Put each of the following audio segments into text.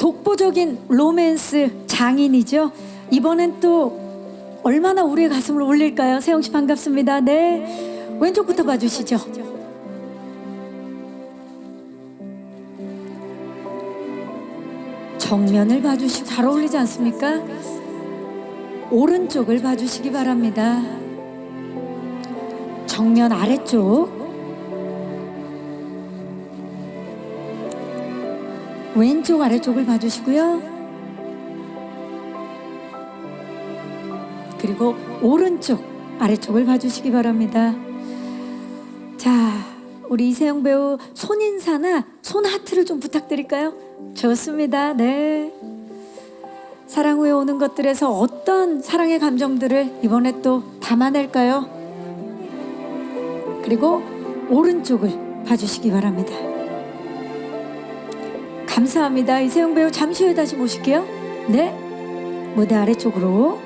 독보적인 로맨스 장인이죠. 이번엔 또 얼마나 우리의 가슴을 울릴까요? 세영 씨 반갑습니다. 네. 왼쪽부터 봐주시죠. 정면을 봐주시고 잘 어울리지 않습니까? 오른쪽을 봐주시기 바랍니다. 정면 아래쪽. 왼쪽 아래쪽을 봐주시고요. 그리고 오른쪽 아래쪽을 봐주시기 바랍니다. 자, 우리 이세영 배우 손인사나 손하트를 좀 부탁드릴까요? 좋습니다. 네. 사랑 후에 오는 것들에서 어떤 사랑의 감정들을 이번에 또 담아낼까요? 그리고 오른쪽을 봐주시기 바랍니다. 감사합니다. 이세영 배우 잠시 후에 다시 모실게요. 네. 무대 아래쪽으로.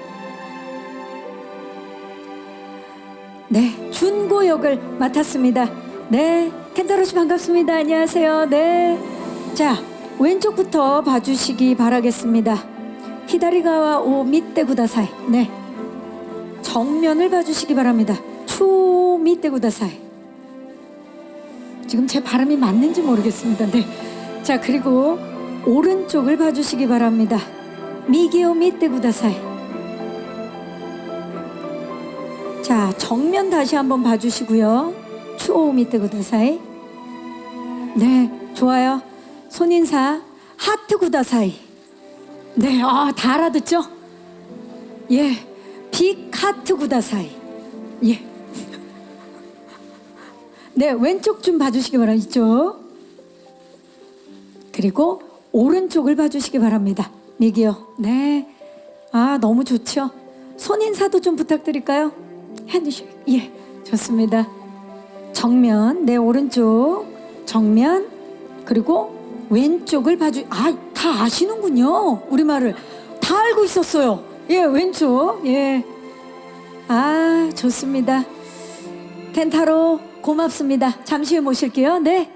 네. 준고 역을 맡았습니다. 네. 켄타로 씨 반갑습니다. 안녕하세요. 네. 자, 왼쪽부터 봐주시기 바라겠습니다. 히다리가와 오 밑대 구다사이. 네. 정면을 봐주시기 바랍니다. 추 밑대 구다사이. 지금 제 발음이 맞는지 모르겠습니다. 네. 자, 그리고 오른쪽을 봐주시기 바랍니다. 미기오 밑대 구다사이. 자, 정면 다시 한번 봐주시고요. 추오 밑대 구다사이. 네, 좋아요. 손인사 하트 구다사이. 네, 아, 다 알아듣죠? 예, 빅 하트 구다사이. 예. 네, 왼쪽 좀 봐주시기 바랍니다. 이쪽. 그리고 오른쪽을 봐주시기 바랍니다. 미기요. 네. 아, 너무 좋죠? 손 인사도 좀 부탁드릴까요? 핸드쉐이크. 예, 좋습니다. 정면, 네, 오른쪽. 정면. 그리고 왼쪽을 봐주, 아, 다 아시는군요. 우리말을. 다 알고 있었어요. 예, 왼쪽. 예. 아, 좋습니다. 켄타로 고맙습니다. 잠시 후에 모실게요. 네.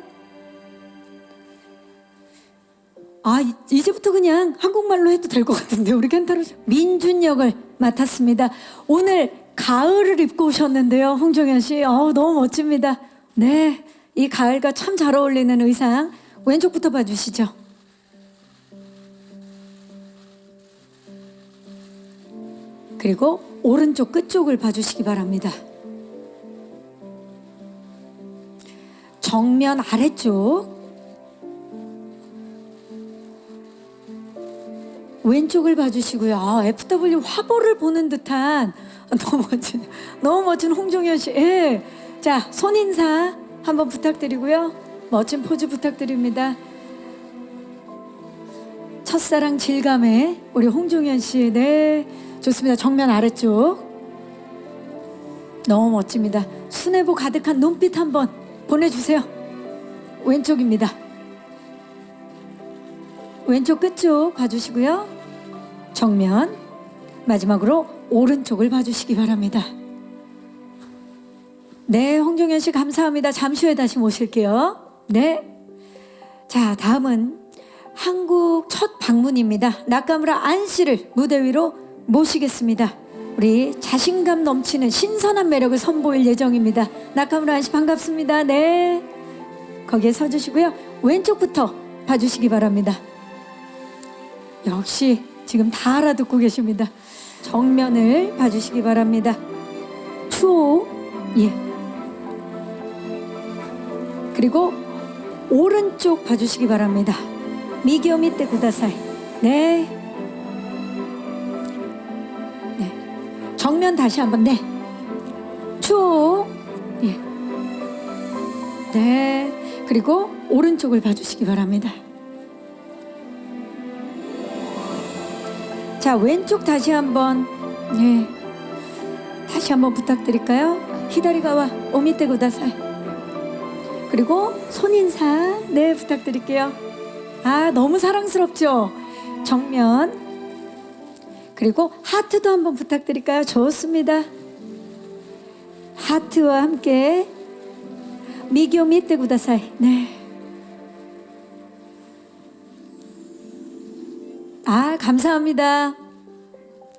아, 이- 이제부터 그냥 한국말로 해도 될 것 같은데 우리 켄타로 씨. 민준 역을 맡았습니다. 오늘 가을을 입고 오셨는데요, 홍정현 씨. 어, 너무 멋집니다. 네, 이 가을과 참 잘 어울리는 의상 왼쪽부터 봐주시죠. 그리고 오른쪽 끝쪽을 봐주시기 바랍니다. 정면 아래쪽 왼쪽을 봐주시고요. 아, FW 화보를 보는 듯한 너무 멋진 너무 멋진 홍종현 씨. 예. 자, 손 인사 한번 부탁드리고요. 멋진 포즈 부탁드립니다. 첫사랑 질감의 우리 홍종현 씨. 네. 좋습니다. 정면 아래쪽. 너무 멋집니다. 순애보 가득한 눈빛 한번 보내주세요. 왼쪽입니다. 왼쪽 끝쪽 봐주시고요. 정면 마지막으로 오른쪽을 봐주시기 바랍니다. 네, 홍종현 씨 감사합니다. 잠시 후에 다시 모실게요. 네. 자, 다음은 한국 첫 방문입니다. 나카무라 안 씨를 무대 위로 모시겠습니다. 우리 자신감 넘치는 신선한 매력을 선보일 예정입니다. 나카무라 안 씨 반갑습니다. 네. 거기에 서 주시고요. 왼쪽부터 봐주시기 바랍니다. 역시 지금 다 알아듣고 계십니다. 정면을 봐주시기 바랍니다. 추호, 예. 그리고 오른쪽 봐주시기 바랍니다. 미기오 밑에 구다사이. 네. 네. 정면 다시 한번, 네. 추호, 예. 네. 그리고 오른쪽을 봐주시기 바랍니다. 자 왼쪽 다시 한번 예 다시 한번 부탁드릴까요? 히다리가와 오미테 구다사이 그리고 손 인사 네 부탁드릴게요. 아 너무 사랑스럽죠? 정면 그리고 하트도 한번 부탁드릴까요? 좋습니다. 하트와 함께 미교 밑에 구다사이 네 아, 감사합니다.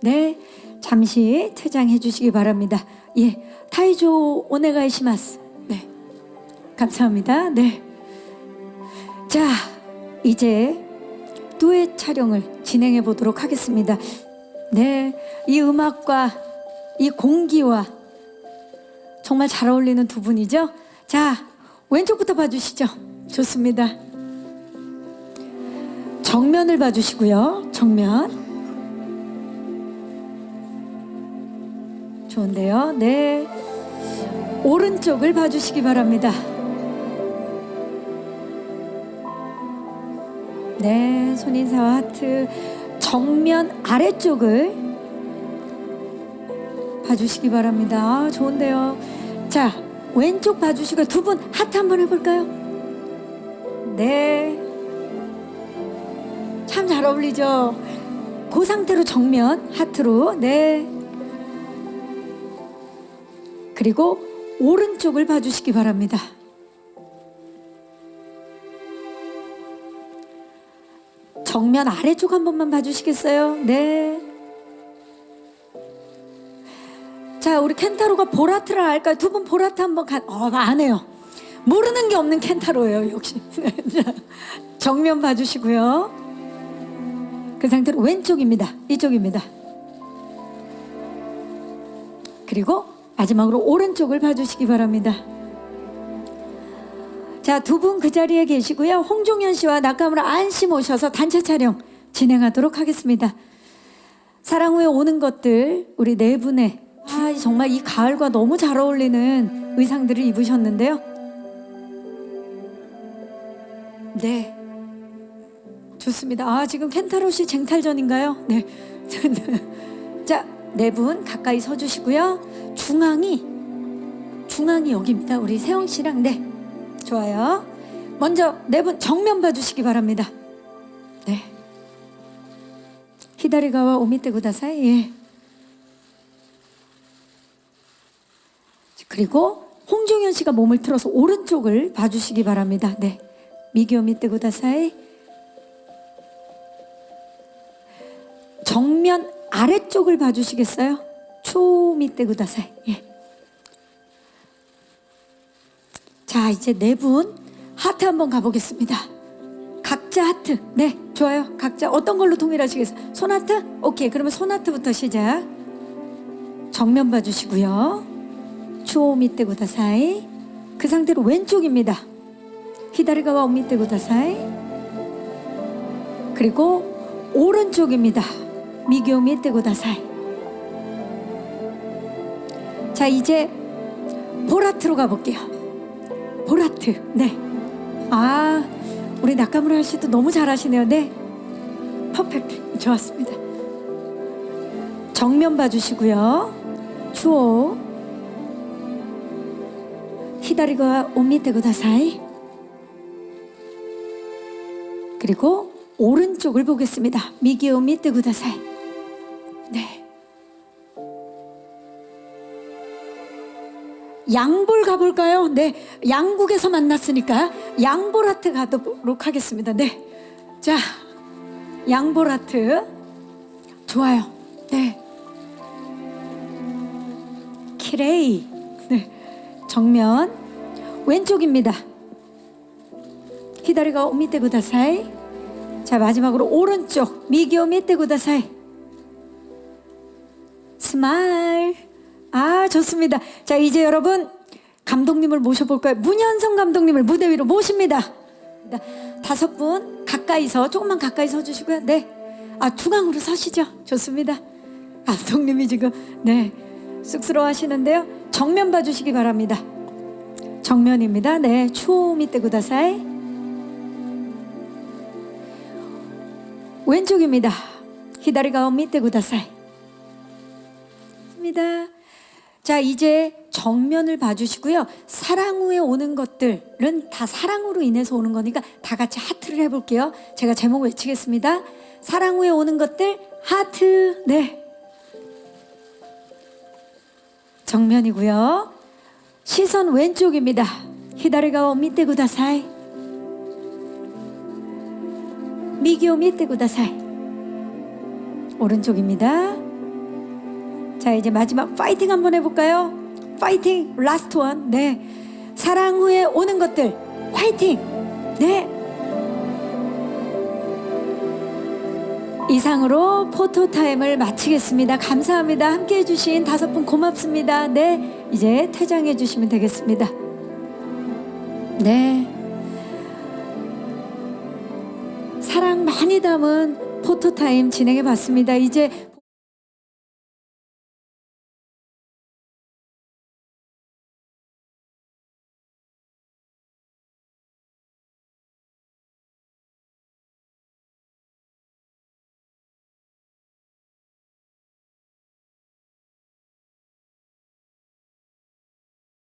네, 잠시 퇴장해 주시기 바랍니다. 예, 타이조 오네가이시마스. 네, 감사합니다. 네. 자, 이제 듀엣 촬영을 진행해 보도록 하겠습니다. 네, 이 음악과 이 공기와 정말 잘 어울리는 두 분이죠. 자, 왼쪽부터 봐주시죠. 좋습니다. 정면을 봐주시고요. 정면. 좋은데요. 네. 오른쪽을 봐주시기 바랍니다. 네, 손인사와 하트 정면 아래쪽을 봐주시기 바랍니다. 아, 좋은데요. 자, 왼쪽 봐주시고 두 분 하트 한번 해볼까요? 네. 참잘 어울리죠? 그 상태로 정면 하트로, 네. 그리고 오른쪽을 봐주시기 바랍니다. 정면 아래쪽 한 번만 봐주시겠어요? 네. 자, 우리 켄타로가 보라트를 알까요? 두 분 보라트 한번 가, 어, 안 해요. 모르는 게 없는 켄타로예요, 역시. 자, 정면 봐주시고요. 그 상태로 왼쪽입니다. 이쪽입니다. 그리고 마지막으로 오른쪽을 봐주시기 바랍니다. 자, 두 분 그 자리에 계시고요. 홍종현 씨와 나카무라 안씨 모셔서 단체 촬영 진행하도록 하겠습니다. 사랑 후에 오는 것들 우리 네 분의 아, 정말 이 가을과 너무 잘 어울리는 의상들을 입으셨는데요. 네. 좋습니다. 아, 지금 켄타로 씨 쟁탈전인가요? 네. 자, 네 분 가까이 서 주시고요. 중앙이 중앙이 여기입니다. 우리 세영 씨랑 네. 좋아요. 먼저 네 분 정면 봐 주시기 바랍니다. 네. 히다리가와 오미테 구다사이. 예. 그리고 홍종현 씨가 몸을 틀어서 오른쪽을 봐주시기 바랍니다. 네. 미교 밑에 구다사이. 아래쪽을 봐주시겠어요? 초 밑에 구다사이. 예. 자, 이제 네 분 하트 한번 가보겠습니다. 각자 하트. 네, 좋아요. 각자 어떤 걸로 통일하시겠어요? 손하트? 오케이. 그러면 손하트부터 시작. 정면 봐주시고요. 밑에 구다사이. 그 상태로 왼쪽입니다. 히다리가와 밑에 구다사이. 그리고 오른쪽입니다. 미교 밑에 구다사이. 자, 이제 보라트로 가볼게요. 보라트. 네. 아, 우리 나카무라 씨도 너무 잘하시네요. 네. 퍼펙트. 좋았습니다. 정면 봐주시고요. 추오. 히다리가 오미테 구다사이. 그리고 오른쪽을 보겠습니다. 미기 오미테 구다사이. 네. 양볼 가볼까요? 네, 양국에서 만났으니까 양볼하트 가도록 하겠습니다. 네, 자, 양볼하트 좋아요. 네, 키레이 네, 정면 왼쪽입니다. 히다리가 오미테 구다사이. 자 마지막으로 오른쪽 미기오 미테 구다사이. 스마일. 아, 좋습니다. 자, 이제 여러분 감독님을 모셔볼까요? 문현성 감독님을 무대 위로 모십니다. 다섯 분 가까이서 조금만 가까이 서 주시고요. 네. 아, 중앙으로 서시죠. 좋습니다. 감독님이 지금 네. 쑥스러워 하시는데요. 정면 봐 주시기 바랍니다. 정면입니다. 네. 추오 밑에 구다사이. 왼쪽입니다. 히다리가 밑에 구다사이. 입니다. 자, 이제 정면을 봐주시고요. 사랑 후에 오는 것들은 다 사랑으로 인해서 오는 거니까 다 같이 하트를 해볼게요. 제가 제목 외치겠습니다. 사랑 후에 오는 것들, 하트. 네. 정면이고요. 시선 왼쪽입니다. 히다리가 밑에 구다사이. 미기오 밑에 구다사이. 오른쪽입니다. 자, 이제 마지막 파이팅 한번 해볼까요? 파이팅! 라스트 원. 네. 사랑 후에 오는 것들. 파이팅! 네. 이상으로 포토타임을 마치겠습니다. 감사합니다. 함께 해주신 다섯 분 고맙습니다. 네. 이제 퇴장해 주시면 되겠습니다. 네. 사랑 많이 담은 포토타임 진행해 봤습니다. 이제